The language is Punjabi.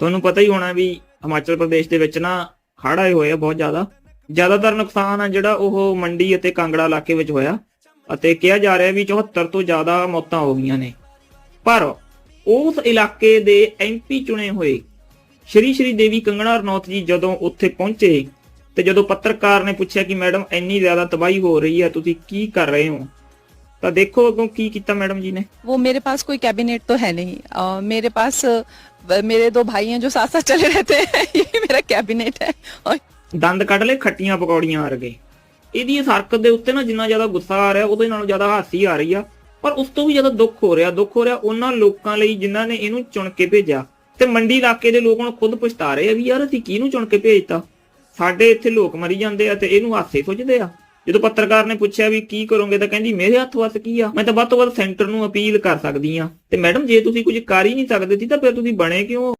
ਤੁਹਾਨੂੰ ਪਤਾ ਹੀ ਹੋਣਾ ਵੀ ਹਿਮਾਚਲ ਪ੍ਰਦੇਸ਼ ਦੇ ਵਿੱਚ ਨਾ ਹੜ੍ਹ ਆਏ ਹੋਏ ਆ ਬਹੁਤ ਜ਼ਿਆਦਾ। ਜ਼ਿਆਦਾਤਰ ਨੁਕਸਾਨ ਆ ਜਿਹੜਾ ਉਹ ਮੰਡੀ ਅਤੇ ਕਾਂਗੜਾ ਇਲਾਕੇ ਵਿੱਚ ਹੋਇਆ ਅਤੇ ਕਿਹਾ ਜਾ ਰਿਹਾ ਵੀ 74 ਤੋਂ ਜ਼ਿਆਦਾ ਮੌਤਾਂ ਹੋ ਗਈਆਂ ਨੇ। ਪਰ ਉਸ ਇਲਾਕੇ ਦੇ ਐਮਪੀ ਚੁਣੇ ਹੋਏ ਸ਼੍ਰੀ ਸ਼੍ਰੀ ਦੇਵੀ ਕੰਗਣਾ ਰਣੌਤ ਜੀ ਜਦੋਂ ਉੱਥੇ ਪਹੁੰਚੇ ਤੇ ਜਦੋਂ ਪੱਤਰਕਾਰ ਨੇ ਪੁੱਛਿਆ ਕਿ ਮੈਡਮ, ਇੰਨੀ ਜ਼ਿਆਦਾ ਤਬਾਹੀ ਹੋ ਰਹੀ ਹੈ, ਤੁਸੀਂ ਕੀ ਕਰ ਰਹੇ ਹੋ? ਤਾਂ ਦੇਖੋ ਅੱਗੋਂ ਕੀ ਕੀਤਾ ਮੈਡਮ ਜੀ ਨੇ वो मेरे पास कोई कैबिनेट तो है नहीं अ, मेरे पास अ, मेरे दो भाई हैं जो साथ साथ चले रहते हैं ये मेरा कैबिनेट है और ਦੰਦ ਕੱਢ ਲਏ ਖੱਟੀਆਂ ਪਕੌੜੀਆਂ ਵਰਗੇ ਇਹਦੀ ਇਸ ਹਰਕਤ ਦੇ ਉੱਤੇ ਨਾ ਜਿੰਨਾ ਜ਼ਿਆਦਾ ਗੁੱਸਾ ਆ ਰਿਹਾ ਉਹਦੇ ਨਾਲੋਂ ਜ਼ਿਆਦਾ ਹਾਸੀ ਆ ਰਹੀ ਆ ਪਰ ਉਸ ਤੋਂ ਵੀ ਜ਼ਿਆਦਾ ਦੁੱਖ ਹੋ ਰਿਹਾ ਦੁੱਖ ਹੋ ਰਿਹਾ ਉਹਨਾਂ ਲੋਕਾਂ ਲਈ ਜਿਨ੍ਹਾਂ ਨੇ ਇਹਨੂੰ ਚੁਣ ਕੇ ਭੇਜਿਆ ਤੇ ਮੰਡੀ ਇਲਾਕੇ ਦੇ ਲੋਕ ਹੁਣ ਖੁਦ ਪਛਤਾ ਰਹੇ ਆ ਵੀ ਯਾਰ ਅਸੀਂ ਕਿਹਨੂੰ ਚੁਣ ਕੇ ਭੇਜਤਾ ਸਾਡੇ ਇੱਥੇ ਲੋਕ ਮਰੀ ਜਾਂਦੇ ਆ ਤੇ ਇਹਨੂੰ ਹਾਸੇ ਸੁਝਦੇ ਆ ਜਦੋਂ ਪੱਤਰਕਾਰ ਨੇ ਪੁੱਛਿਆ ਵੀ ਕੀ ਕਰੋਗੇ, ਤਾਂ ਕਹਿੰਦੀ ਮੇਰੇ ਹੱਥ ਵੱਸ ਕੀ ਆ? ਮੈਂ ਤਾਂ ਵੱਧ ਤੋਂ ਵੱਧ ਸੈਂਟਰ ਨੂੰ ਅਪੀਲ ਕਰ ਸਕਦੀ ਆ। ਤੇ ਮੈਡਮ, ਜੇ ਤੁਸੀਂ ਕੁਝ ਕਰ ਹੀ ਨਹੀਂ ਸਕਦੇ ਸੀ, ਤਾਂ ਫਿਰ ਤੁਸੀਂ ਬਣੇ ਕਿਉਂ?